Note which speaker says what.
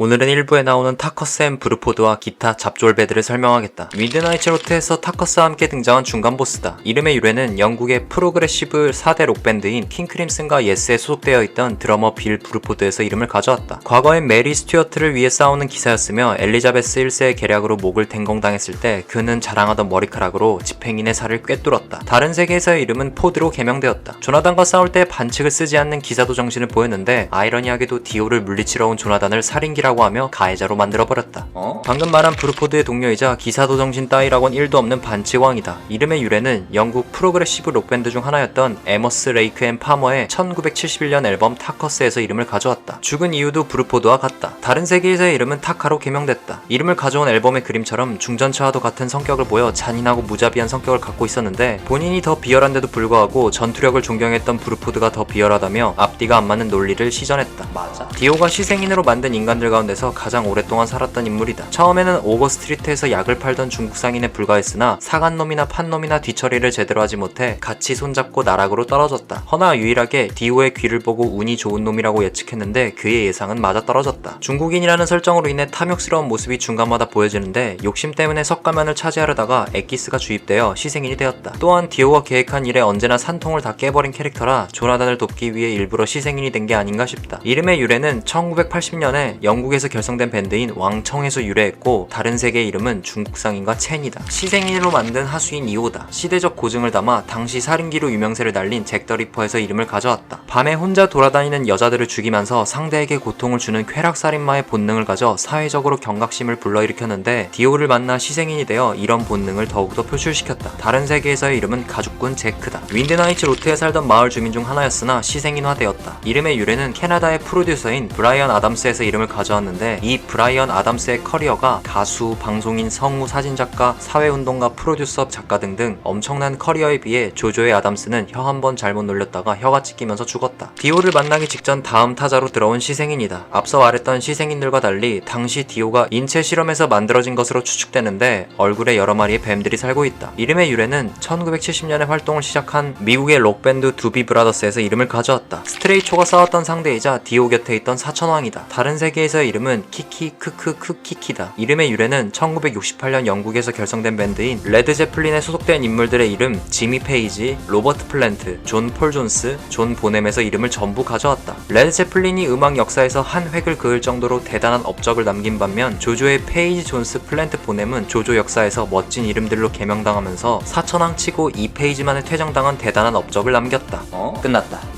Speaker 1: 오늘은 1부에 나오는 타커스 앤 브루포드와 기타 잡졸배들을 설명하겠다. 미드나이츠 로트에서 타커스와 함께 등장한 중간 보스다. 이름의 유래는 영국의 프로그레시브 4대 록밴드인 킹크림슨과 예스에 소속되어 있던 드러머 빌 브루포드에서 이름을 가져왔다. 과거엔 메리 스튜어트를 위해 싸우는 기사였으며 엘리자베스 1세의 계략으로 목을 댕공당했을 때 그는 자랑하던 머리카락으로 집행인의 살을 꿰뚫었다. 다른 세계에서의 이름은 포드로 개명되었다. 조나단과 싸울 때 반칙을 쓰지 않는 기사도 정신을 보였는데 아이러니하게도 디오를 물리치러 온 조나단을 살인기라 고 하며 가해자로 만들어버렸다. 어? 방금 말한 브루포드의 동료이자 기사도 정신 따위라곤 1도 없는 반칙왕이다. 이름의 유래는 영국 프로그레시브 록밴드 중 하나였던 에머스 레이크 앤 파머의 1971년 앨범 타커스에서 이름을 가져왔다. 죽은 이유도 브루포드와 같다. 다른 세계에서의 이름은 타카로 개명됐다. 이름을 가져온 앨범의 그림처럼 중전차와도 같은 성격을 보여 잔인하고 무자비한 성격을 갖고 있었는데 본인이 더 비열한데도 불구하고 전투력을 존경했던 브루포드가 더 비열하다며 앞뒤가 안 맞는 논리를 시전했다. 맞아. 디오가 시생인으로 만든 인간들 가운데서 가장 오랫동안 살았던 인물이다. 처음에는 오거 스트리트에서 약을 팔던 중국 상인에 불과했으나 사간놈이나 판놈이나 뒤처리를 제대로 하지 못해 같이 손잡고 나락으로 떨어졌다. 허나 유일하게 디오의 귀를 보고 운이 좋은 놈이라고 예측했는데 그의 예상은 맞아 떨어졌다. 중국인이라는 설정으로 인해 탐욕스러운 모습이 중간마다 보여지는데 욕심 때문에 석가면을 차지하려다가 엑기스가 주입되어 희생인이 되었다. 또한 디오가 계획한 일에 언제나 산통을 다 깨버린 캐릭터라 조나단을 돕기 위해 일부러 희생인이 된 게 아닌가 싶다. 이름의 유래는 1980년에 영국 에서 결성된 밴드인 왕청에서 유래했고 다른 세계의 이름은 중국상인과 첸이다. 시생인으로 만든 하수인 이오다. 시대적 고증을 담아 당시 살인기로 유명세를 날린 잭더 리퍼에서 이름을 가져왔다. 밤에 혼자 돌아다니는 여자들을 죽이면서 상대에게 고통을 주는 쾌락살인마의 본능을 가져 사회적으로 경각심을 불러일으켰는데 디오를 만나 시생인이 되어 이런 본능을 더욱더 표출시켰다. 다른 세계에서의 이름은 가죽군 제크다. 윈드나이츠 로트에 살던 마을 주민 중 하나였으나 시생인화되었다. 이름의 유래는 캐나다의 프로듀서인 브라이언 아담스에서 이름을 가져 왔는데 이 브라이언 아담스의 커리어가 가수, 방송인, 성우, 사진작가, 사회운동가, 프로듀서, 작가 등등 엄청난 커리어에 비해 조조의 아담스는 혀 한 번 잘못 놀렸다가 혀가 찢기면서 죽었다. 디오를 만나기 직전 다음 타자로 들어온 시생인이다. 앞서 말했던 시생인들과 달리 당시 디오가 인체 실험에서 만들어진 것으로 추측되는데 얼굴에 여러 마리의 뱀들이 살고 있다. 이름의 유래는 1970년에 활동을 시작한 미국의 록밴드 두비 브라더스에서 이름을 가져왔다. 스트레이초가 싸웠던 상대이자 디오 곁에 있던 사천왕이다. 다른 세계에서 의 이름은 키키 크크 크키키다. 이름의 유래는 1968년 영국에서 결성된 밴드인 레드 제플린에 소속된 인물들의 이름 지미 페이지, 로버트 플랜트, 존 폴 존스, 존 보넴에서 이름을 전부 가져왔다. 레드 제플린이 음악 역사에서 한 획을 그을 정도로 대단한 업적을 남긴 반면 조조의 페이지 존스 플랜트 보넴은 조조 역사에서 멋진 이름들로 개명당하면서 사천왕 치고 2페이지만에 퇴장당한 대단한 업적을 남겼다. 어? 끝났다.